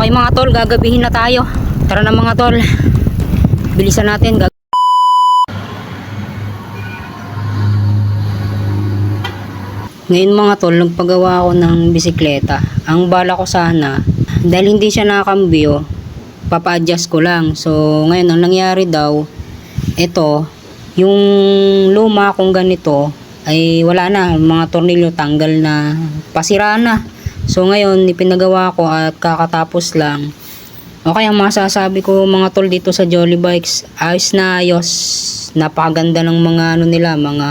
Okay mga tol, gagabihin na tayo. Tara na mga tol. Bilisan natin. Gag Ngayon mga tol, nagpagawa ako ng bisikleta. Ang bala ko sana, dahil hindi siya nakakambyo, papa-adjust ko lang. So, ngayon ang nangyari daw, ito, yung luma kong ganito, ay wala na, mga tornilyo tanggal na, pasira na. So, ngayon, ipinagawa ko at kakatapos lang. Okay, ang masasabi ko mga tol dito sa Jolly Bikes, ayos na ayos. Napakaganda ng mga ano nila, mga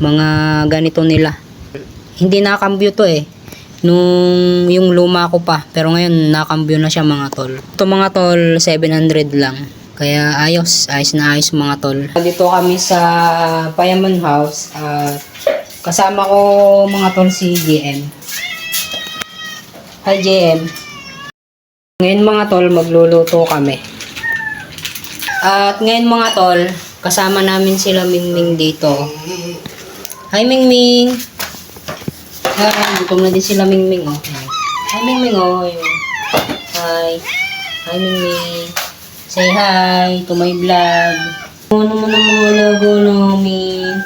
mga ganito nila. Hindi nakakambyo to eh. Nung yung luma ko pa. Pero ngayon nakambyo na siya mga tol. Ito mga tol, 700 lang. Kaya ayos, ayos na ayos mga tol. Dito kami sa Payaman House. At kasama ko mga tol si JM. Hi JM. Ngayon mga tol, magluluto kami. At ngayon mga tol, kasama namin sila Mingming dito. Hi Mingming! Hi, gutom na din sila Mingming oh. Hi Mingming oh. Hi. Hi Mingming. Say hi to my vlog. Ano naman ang mga alaga namin?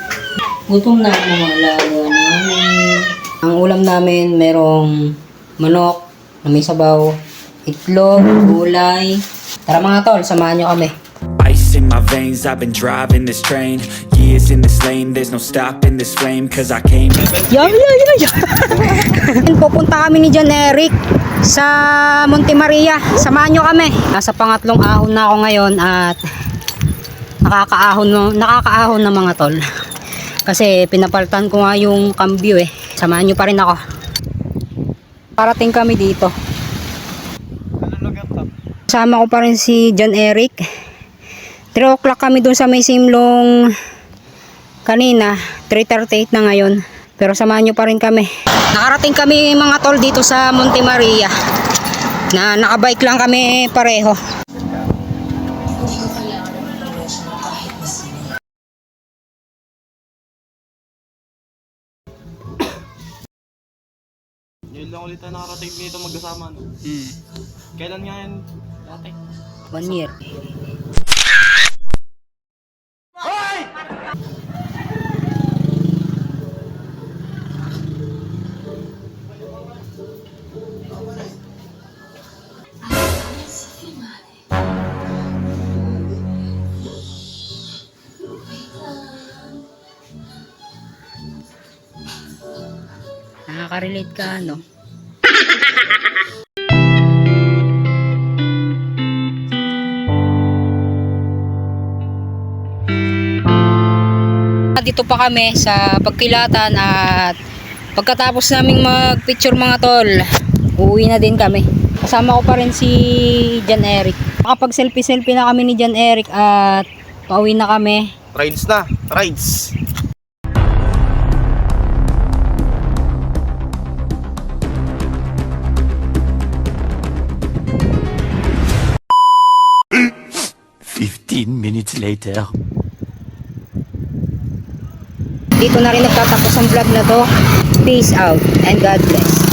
Gutom na ang mga alaga namin. Ang ulam namin merong manok na may sabaw, itlog, gulay. Tara mga tol, samahan nyo kami. Ice in my veins, I've been driving this train Years in this lane, there's no stopping this flame Cause I came Yum, yum, yum, yum. Pupunta kami ni John Eric sa Monte Maria. Samahan nyo kami. Nasa pangatlong ahon na ako ngayon at nakakaahon, nakakaahon na mga tol. Kasi pinapalitan ko nga yung cambio eh. Samahan nyo pa rin ako. Parating kami dito. Kasama ko pa rin si John Eric. 3 o'clock kami dun sa may simlong kanina, 3.38 na ngayon. Pero samahan nyo pa rin kami. Nakarating kami mga tol dito sa Monte Maria. Na nakabike lang kami pareho. Yun lang ulit na nakarating nito magkasama, no? Hmm. Kailan nga yan dati? One year. Nakaka-relate ka, ano? Dito pa kami sa pagkilatan at pagkatapos naming mag-picture mga tol, uuwi na din kami. Kasama ko pa rin si Jan Eric. Nakapag selfie-selfie na kami ni Jan Eric at pauwi na kami. Rides na! Rides! Fifteen minutes later Dito na rin nagtatapos ang vlog na to. Peace out and God bless.